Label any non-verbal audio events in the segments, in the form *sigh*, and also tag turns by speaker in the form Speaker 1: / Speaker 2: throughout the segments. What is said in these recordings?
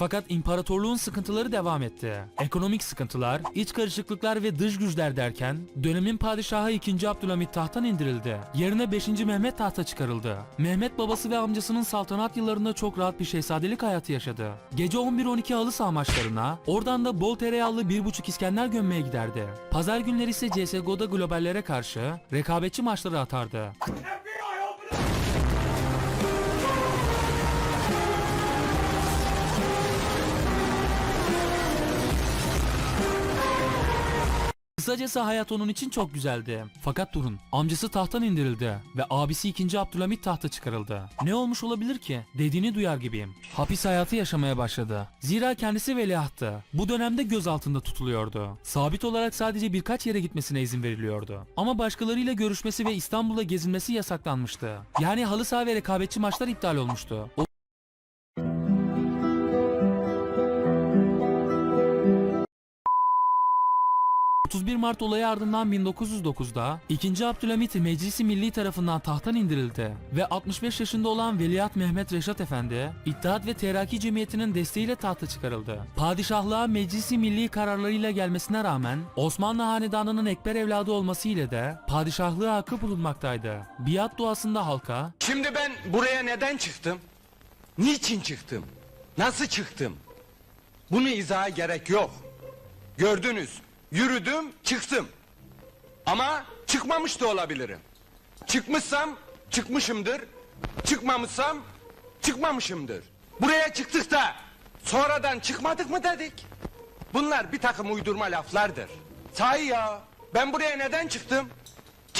Speaker 1: Fakat imparatorluğun sıkıntıları devam etti. Ekonomik sıkıntılar, iç karışıklıklar ve dış güçler derken dönemin padişahı 2. Abdülhamit tahttan indirildi. Yerine 5. Mehmet tahta çıkarıldı. Mehmet babası ve amcasının saltanat yıllarında çok rahat bir şehzadelik hayatı yaşadı. Gece 11-12 halı saha maçlarına, oradan da bol tereyağlı 1,5 İskender gömmeye giderdi. Pazar günleri ise CSGO'da globallere karşı rekabetçi maçları atardı. Kısacası hayat onun için çok güzeldi. Fakat durun, amcası tahttan indirildi ve abisi 2. Abdülhamit tahta çıkarıldı. Ne olmuş olabilir ki? Dediğini duyar gibiyim. Hapis hayatı yaşamaya başladı. Zira kendisi veliahttı. Bu dönemde gözaltında tutuluyordu. Sabit olarak sadece birkaç yere gitmesine izin veriliyordu. Ama başkalarıyla görüşmesi ve İstanbul'da gezinmesi yasaklanmıştı. Yani halı saha ve rekabetçi maçlar iptal olmuştu. O 31 Mart olayı ardından 1909'da 2. Abdülhamit Meclisi Milli tarafından tahttan indirildi ve 65 yaşında olan Veliaht Mehmet Reşat Efendi İttihat ve Terakki Cemiyeti'nin desteğiyle tahta çıkarıldı. Padişahlığa Meclisi Milli kararlarıyla gelmesine rağmen Osmanlı Hanedanı'nın ekber evladı olması ile de padişahlığa hakkı bulunmaktaydı. Biat duasında halka
Speaker 2: Şimdi ben buraya neden çıktım? Niçin çıktım? Nasıl çıktım? Bunu izaha gerek yok. Gördünüz. Yürüdüm, çıktım. Ama çıkmamış da olabilirim. Çıkmışsam çıkmışımdır. Çıkmamışsam çıkmamışımdır. Buraya çıktık da sonradan çıkmadık mı dedik? Bunlar bir takım uydurma laflardır. Sahi ya. Ben buraya neden çıktım?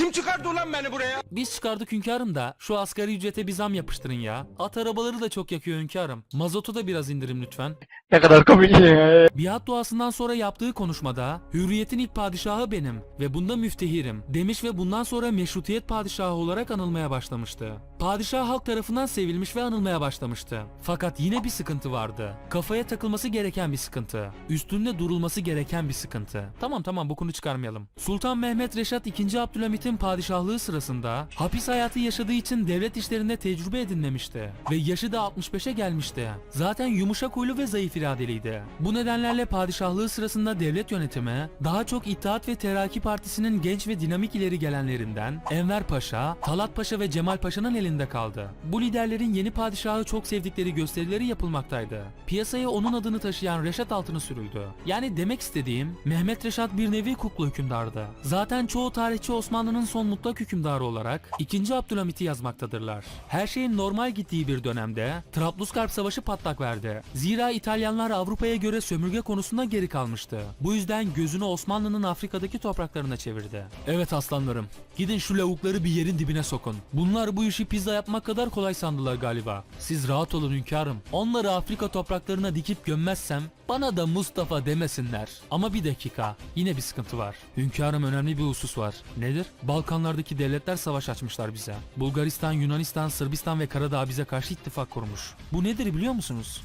Speaker 2: Kim çıkardı ulan beni buraya?
Speaker 1: Biz çıkardık hünkârım da şu asgari ücrete bir zam yapıştırın ya. At arabaları da çok yakıyor hünkârım. Mazotu da biraz indirim lütfen.
Speaker 3: Ne kadar komik ya.
Speaker 1: Biat duasından sonra yaptığı konuşmada hürriyetin ilk padişahı benim ve bunda müftehirim demiş ve bundan sonra meşrutiyet padişahı olarak anılmaya başlamıştı. Padişah halk tarafından sevilmiş ve anılmaya başlamıştı. Fakat yine bir sıkıntı vardı. Kafaya takılması gereken bir sıkıntı. Üstünde durulması gereken bir sıkıntı. Tamam tamam bokunu çıkarmayalım. Sultan Mehmet Reşat II. Abdülhamit'in padişahlığı sırasında hapis hayatı yaşadığı için devlet işlerinde tecrübe edinmemişti. Ve yaşı da 65'e gelmişti. Zaten yumuşak huylu ve zayıf iradeliydi. Bu nedenlerle padişahlığı sırasında devlet yönetimi daha çok İttihat ve Terakki Partisi'nin genç ve dinamik ileri gelenlerinden Enver Paşa, Talat Paşa ve Cemal Paşa'nın elinde kaldı. Bu liderlerin yeni padişahı çok sevdikleri gösterileri yapılmaktaydı. Piyasaya onun adını taşıyan Reşat altını sürüldü. Yani demek istediğim Mehmet Reşat bir nevi kukla hükümdardı. Zaten çoğu tarihçi Osmanlı'nın son mutlak hükümdarı olarak 2. Abdülhamit'i yazmaktadırlar. Her şeyin normal gittiği bir dönemde Trablusgarp Savaşı patlak verdi. Zira İtalyanlar Avrupa'ya göre sömürge konusunda geri kalmıştı. Bu yüzden gözünü Osmanlı'nın Afrika'daki topraklarına çevirdi. Evet aslanlarım, gidin şu lavukları bir yerin dibine sokun. Bunlar bu işi pizza yapmak kadar kolay sandılar galiba. Siz rahat olun hünkârım. Onları Afrika topraklarına dikip gömmezsem bana da Mustafa demesinler. Ama bir dakika, yine bir sıkıntı var. Hünkârım önemli bir husus var. Nedir? Balkanlardaki devletler savaş açmışlar bize. Bulgaristan, Yunanistan, Sırbistan ve Karadağ bize karşı ittifak kurmuş. Bu nedir biliyor musunuz?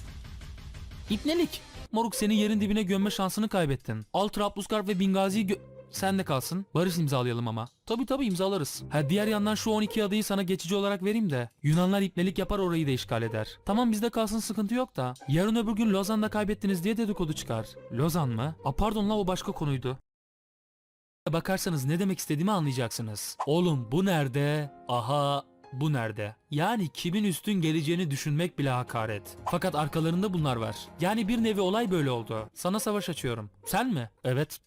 Speaker 1: İpnelik. Moruk senin yerin dibine gömme şansını kaybettin. Al Trablusgarp ve Bingazi'yi gö... Sen de kalsın. Barış imzalayalım ama. Tabi tabi imzalarız. Ha diğer yandan şu 12 adayı sana geçici olarak vereyim de. Yunanlar ipnelik yapar orayı da işgal eder. Tamam bizde kalsın sıkıntı yok da. Yarın öbür gün Lozan'da kaybettiniz diye dedikodu çıkar. Lozan mı? A pardon la o başka konuydu. Bakarsanız ne demek istediğimi anlayacaksınız. Oğlum bu nerede? Aha bu nerede? Yani kimin üstün geleceğini düşünmek bile hakaret. Fakat arkalarında bunlar var. Yani bir nevi olay böyle oldu. Sana savaş açıyorum. Sen mi? Evet.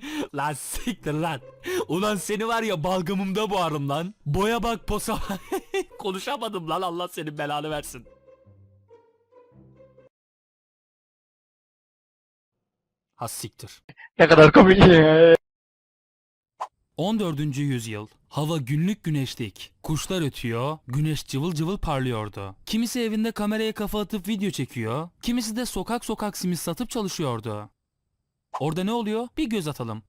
Speaker 1: *laughs* lan siktir lan. Ulan seni var ya balgamımda boğarım lan. Boya bak posa. *laughs* Konuşamadım lan Allah senin belanı versin. Ha siktir.
Speaker 3: Ne kadar komik ya.
Speaker 1: 14. yüzyıl. Hava günlük güneşlik. Kuşlar ötüyor, güneş cıvıl cıvıl parlıyordu. Kimisi evinde kameraya kafa atıp video çekiyor, kimisi de sokak sokak simit satıp çalışıyordu. Orada ne oluyor? Bir göz atalım.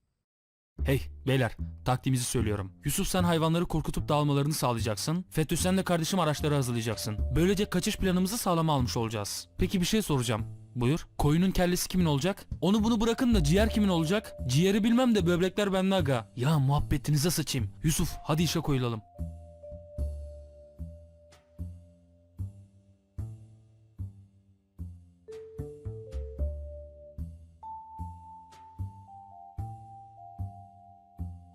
Speaker 1: Hey beyler, taktiğimizi söylüyorum. Yusuf sen hayvanları korkutup dağılmalarını sağlayacaksın. Fethuş sen de kardeşim araçları hazırlayacaksın. Böylece kaçış planımızı sağlama almış olacağız. Peki bir şey soracağım. Buyur. Koyunun kellesi kimin olacak? Onu bunu bırakın da ciğer kimin olacak? Ciğeri bilmem de böbrekler bende aga. Ya muhabbetinize sıçayım. Yusuf hadi işe koyulalım.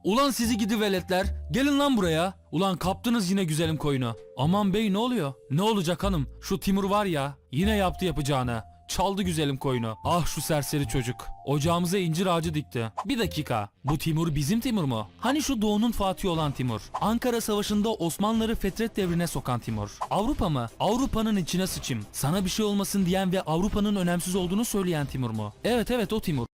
Speaker 1: Ulan sizi gidi veletler. Gelin lan buraya. Ulan kaptınız yine güzelim koyunu. Aman bey ne oluyor? Ne olacak hanım? Şu Timur var ya yine yaptı yapacağını. Çaldı güzelim koyunu. Ah şu serseri çocuk. Ocağımıza incir ağacı dikti. Bir dakika. Bu Timur bizim Timur mu? Hani şu doğunun Fatih olan Timur. Ankara Savaşı'nda Osmanlıları fetret devrine sokan Timur. Avrupa mı? Avrupa'nın içine sıçayım. Sana bir şey olmasın diyen ve Avrupa'nın önemsiz olduğunu söyleyen Timur mu? Evet evet o Timur.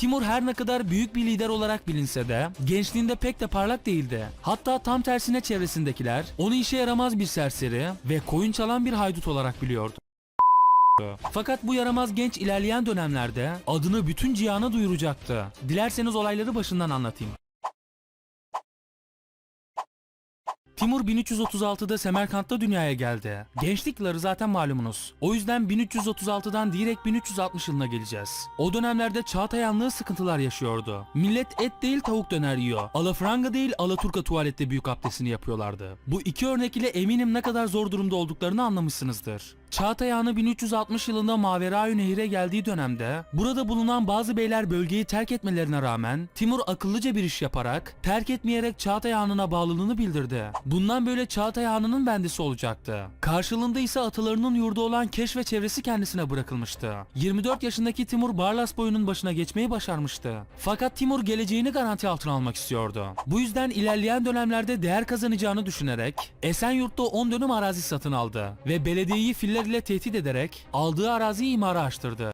Speaker 1: Timur her ne kadar büyük bir lider olarak bilinse de gençliğinde pek de parlak değildi. Hatta tam tersine çevresindekiler onu işe yaramaz bir serseri ve koyun çalan bir haydut olarak biliyordu. Fakat bu yaramaz genç ilerleyen dönemlerde adını bütün cihana duyuracaktı. Dilerseniz olayları başından anlatayım. Timur 1336'da Semerkant'ta dünyaya geldi. Gençlik yılları zaten malumunuz. O yüzden 1336'dan direkt 1360 yılına geleceğiz. O dönemlerde Çağatayanlığı sıkıntılar yaşıyordu. Millet et değil tavuk döner yiyor. Alafranga değil Alaturka tuvalette büyük abdestini yapıyorlardı. Bu iki örnek ile eminim ne kadar zor durumda olduklarını anlamışsınızdır. Çağatayan'ı 1360 yılında Maverayü Nehir'e geldiği dönemde burada bulunan bazı beyler bölgeyi terk etmelerine rağmen Timur akıllıca bir iş yaparak terk etmeyerek Çağatay Hanı'na bağlılığını bildirdi. Bundan böyle Çağatay Hanı'nın bendisi olacaktı. Karşılığında ise atalarının yurdu olan Keş ve çevresi kendisine bırakılmıştı. 24 yaşındaki Timur Barlas boyunun başına geçmeyi başarmıştı. Fakat Timur geleceğini garanti altına almak istiyordu. Bu yüzden ilerleyen dönemlerde değer kazanacağını düşünerek Esenyurt'ta 10 dönüm arazi satın aldı ve belediyeyi filler ile tehdit ederek aldığı araziyi imara açtırdı.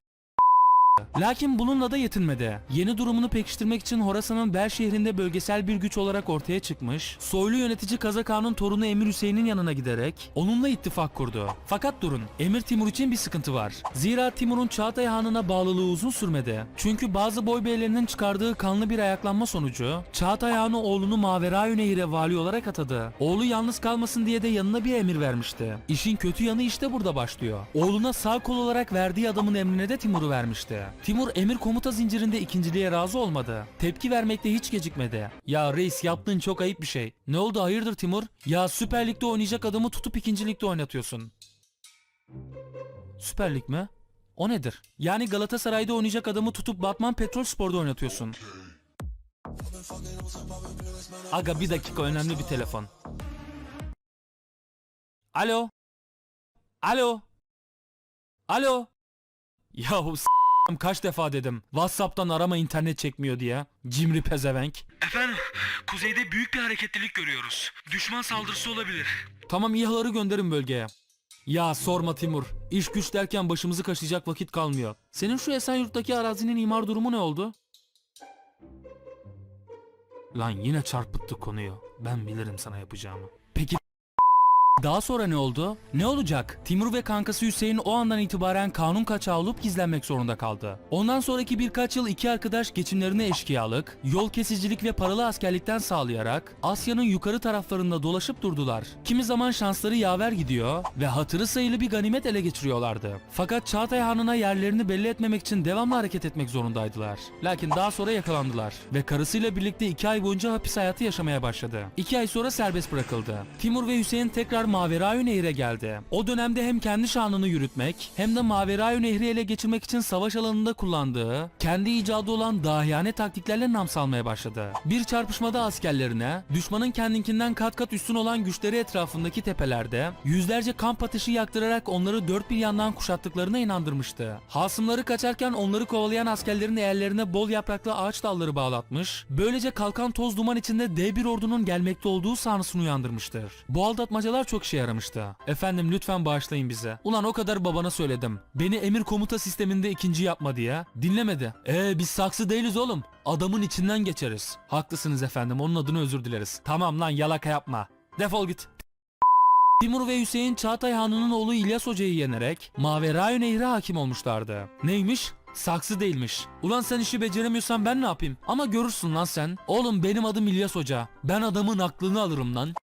Speaker 1: Lakin bununla da yetinmedi. Yeni durumunu pekiştirmek için Horasan'ın Bel şehrinde bölgesel bir güç olarak ortaya çıkmış, soylu yönetici Kazak Han'ın torunu Emir Hüseyin'in yanına giderek onunla ittifak kurdu. Fakat durun, Emir Timur için bir sıkıntı var. Zira Timur'un Çağatay Hanı'na bağlılığı uzun sürmedi. Çünkü bazı boy beylerinin çıkardığı kanlı bir ayaklanma sonucu Çağatay Hanı oğlunu Maverayü Nehir'e vali olarak atadı. Oğlu yalnız kalmasın diye de yanına bir emir vermişti. İşin kötü yanı işte burada başlıyor. Oğluna sağ kol olarak verdiği adamın emrine de Timur'u vermişti. Timur emir komuta zincirinde ikinciliğe razı olmadı. Tepki vermekte hiç gecikmedi. Ya reis yaptığın çok ayıp bir şey. Ne oldu hayırdır Timur? Ya Süper Lig'de oynayacak adamı tutup ikinci ligde oynatıyorsun. Süper Lig mi? O nedir? Yani Galatasaray'da oynayacak adamı tutup Batman Petrol Spor'da oynatıyorsun. Aga bir dakika önemli bir telefon. Alo? Alo? Alo? Yahu s**tim kaç defa dedim. Whatsapp'tan arama internet çekmiyor diye. Cimri pezevenk. Efendim, kuzeyde büyük bir hareketlilik görüyoruz. Düşman saldırısı olabilir. Tamam İHA'ları gönderin bölgeye. Ya sorma Timur. İş güç derken başımızı kaşıyacak vakit kalmıyor. Senin şu Esenyurt'taki arazinin imar durumu ne oldu? Lan yine çarpıttı konuyu. Ben bilirim sana yapacağımı. Daha sonra ne oldu? Ne olacak? Timur ve kankası Hüseyin o andan itibaren kanun kaçağı olup gizlenmek zorunda kaldı. Ondan sonraki birkaç yıl iki arkadaş geçimlerini eşkıyalık, yol kesicilik ve paralı askerlikten sağlayarak Asya'nın yukarı taraflarında dolaşıp durdular. Kimi zaman şansları yaver gidiyor ve hatırı sayılı bir ganimet ele geçiriyorlardı. Fakat Çağatay Hanı'na yerlerini belli etmemek için devamlı hareket etmek zorundaydılar. Lakin daha sonra yakalandılar ve karısıyla birlikte iki ay boyunca hapis hayatı yaşamaya başladı. İki ay sonra serbest bırakıldı. Timur ve Hüseyin tekrar Maverayü Nehri'ne geldi. O dönemde hem kendi şanını yürütmek hem de Maverayü Nehri ele geçirmek için savaş alanında kullandığı kendi icadı olan dahiyane taktiklerle nam salmaya başladı. Bir çarpışmada askerlerine düşmanın kendinkinden kat kat üstün olan güçleri etrafındaki tepelerde yüzlerce kamp ateşi yaktırarak onları dört bir yandan kuşattıklarına inandırmıştı. Hasımları kaçarken onları kovalayan askerlerin eğerlerine bol yapraklı ağaç dalları bağlatmış, böylece kalkan toz duman içinde dev bir ordunun gelmekte olduğu sanrısını uyandırmıştır. Bu aldatmacalar çok işe yaramıştı. Efendim lütfen bağışlayın bize. Ulan o kadar babana söyledim. Beni emir komuta sisteminde ikinci yapma diye. Dinlemedi. Ee biz saksı değiliz oğlum. Adamın içinden geçeriz. Haklısınız efendim onun adına özür dileriz. Tamam lan yalaka yapma. Defol git. Timur ve Hüseyin Çağatay Hanı'nın oğlu İlyas Hoca'yı yenerek Maverayü Nehri hakim olmuşlardı. Neymiş? Saksı değilmiş. Ulan sen işi beceremiyorsan ben ne yapayım? Ama görürsün lan sen. Oğlum benim adım İlyas Hoca. Ben adamın aklını alırım lan.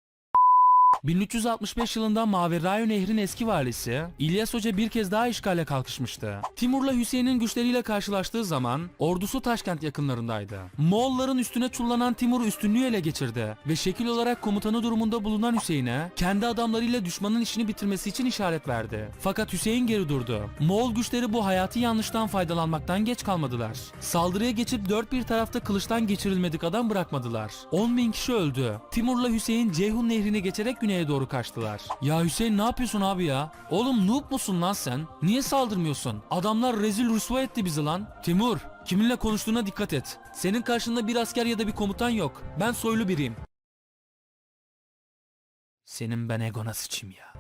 Speaker 1: 1365 yılında Maverayo Nehri'nin eski valisi İlyas Hoca bir kez daha işgale kalkışmıştı. Timur'la Hüseyin'in güçleriyle karşılaştığı zaman ordusu Taşkent yakınlarındaydı. Moğolların üstüne çullanan Timur üstünlüğü ele geçirdi ve şekil olarak komutanı durumunda bulunan Hüseyin'e kendi adamlarıyla düşmanın işini bitirmesi için işaret verdi. Fakat Hüseyin geri durdu. Moğol güçleri bu hayati yanlıştan faydalanmaktan geç kalmadılar. Saldırıya geçip dört bir tarafta kılıçtan geçirilmedik adam bırakmadılar. 10 bin kişi öldü. Timur'la Hüseyin Ceyhun nehrini geçerek güneye doğru kaçtılar. Ya Hüseyin ne yapıyorsun abi ya? Oğlum noob musun lan sen? Niye saldırmıyorsun? Adamlar rezil rüsva etti bizi lan. Timur kiminle konuştuğuna dikkat et. Senin karşında bir asker ya da bir komutan yok. Ben soylu biriyim. Senin ben egona sıçayım ya.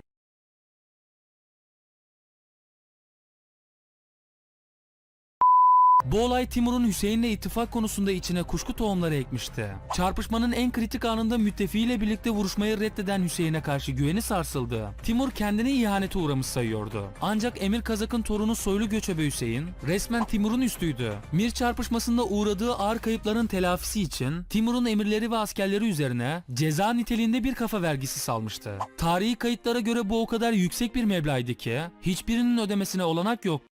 Speaker 1: Bu olay Timur'un Hüseyin'le ittifak konusunda içine kuşku tohumları ekmişti. Çarpışmanın en kritik anında müttefiğiyle birlikte vuruşmayı reddeden Hüseyin'e karşı güveni sarsıldı. Timur kendini ihanete uğramış sayıyordu. Ancak Emir Kazak'ın torunu soylu göçebe Hüseyin resmen Timur'un üstüydü. Mir çarpışmasında uğradığı ağır kayıpların telafisi için Timur'un emirleri ve askerleri üzerine ceza niteliğinde bir kafa vergisi salmıştı. Tarihi kayıtlara göre bu o kadar yüksek bir meblağdı ki hiçbirinin ödemesine olanak yok.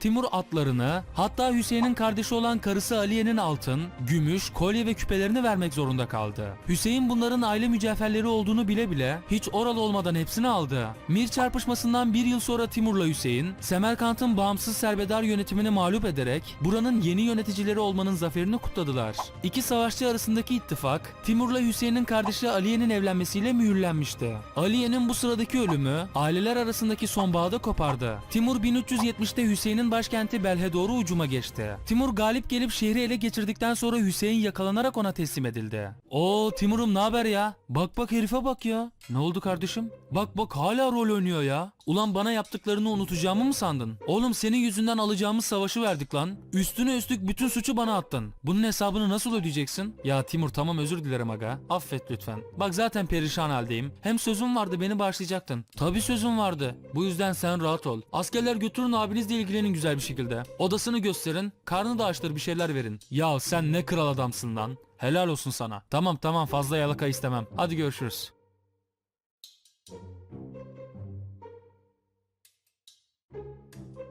Speaker 1: Timur atlarını hatta Hüseyin'in kardeşi olan karısı Aliye'nin altın, gümüş, kolye ve küpelerini vermek zorunda kaldı. Hüseyin bunların aile mücevherleri olduğunu bile bile hiç oralı olmadan hepsini aldı. Mir çarpışmasından bir yıl sonra Timur'la Hüseyin, Semerkant'ın bağımsız serbedar yönetimini mağlup ederek buranın yeni yöneticileri olmanın zaferini kutladılar. İki savaşçı arasındaki ittifak, Timur'la Hüseyin'in kardeşi Aliye'nin evlenmesiyle mühürlenmişti. Aliye'nin bu sıradaki ölümü aileler arasındaki son bağı da kopardı. Timur 1370'te Hüseyin'in başkenti Belhe doğru ucuma geçti. Timur galip gelip şehri ele geçirdikten sonra Hüseyin yakalanarak ona teslim edildi. Oo Timur'um ne haber ya? Bak bak herife bak ya. Ne oldu kardeşim? Bak bak hala rol oynuyor ya. Ulan bana yaptıklarını unutacağımı mı sandın? Oğlum senin yüzünden alacağımız savaşı verdik lan. Üstüne üstlük bütün suçu bana attın. Bunun hesabını nasıl ödeyeceksin? Ya Timur tamam özür dilerim aga. Affet lütfen. Bak zaten perişan haldeyim. Hem sözüm vardı beni bağışlayacaktın. Tabi sözüm vardı. Bu yüzden sen rahat ol. Askerler götürün abinizle ilgilenin güzel bir şekilde. Odasını gösterin. Karnı da açtır bir şeyler verin. Ya sen ne kral adamsın lan. Helal olsun sana. Tamam tamam fazla yalaka istemem. Hadi görüşürüz.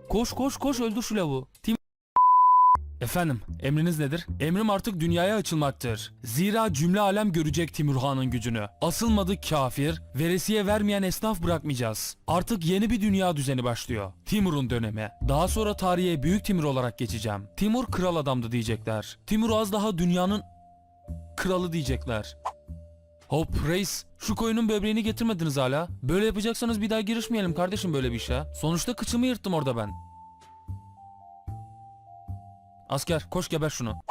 Speaker 1: Koş koş koş öldür şu. Tim Efendim, emriniz nedir? Emrim artık dünyaya açılmaktır. Zira cümle alem görecek Timur Han'ın gücünü. Asılmadık kafir, veresiye vermeyen esnaf bırakmayacağız. Artık yeni bir dünya düzeni başlıyor. Timur'un dönemi. Daha sonra tarihe Büyük Timur olarak geçeceğim. Timur kral adamdı diyecekler. Timur az daha dünyanın kralı diyecekler. Hop reis şu koyunun böbreğini getirmediniz hala. Böyle yapacaksanız bir daha girişmeyelim kardeşim böyle bir işe. Sonuçta kıçımı yırttım orada ben. Asker koş geber şunu.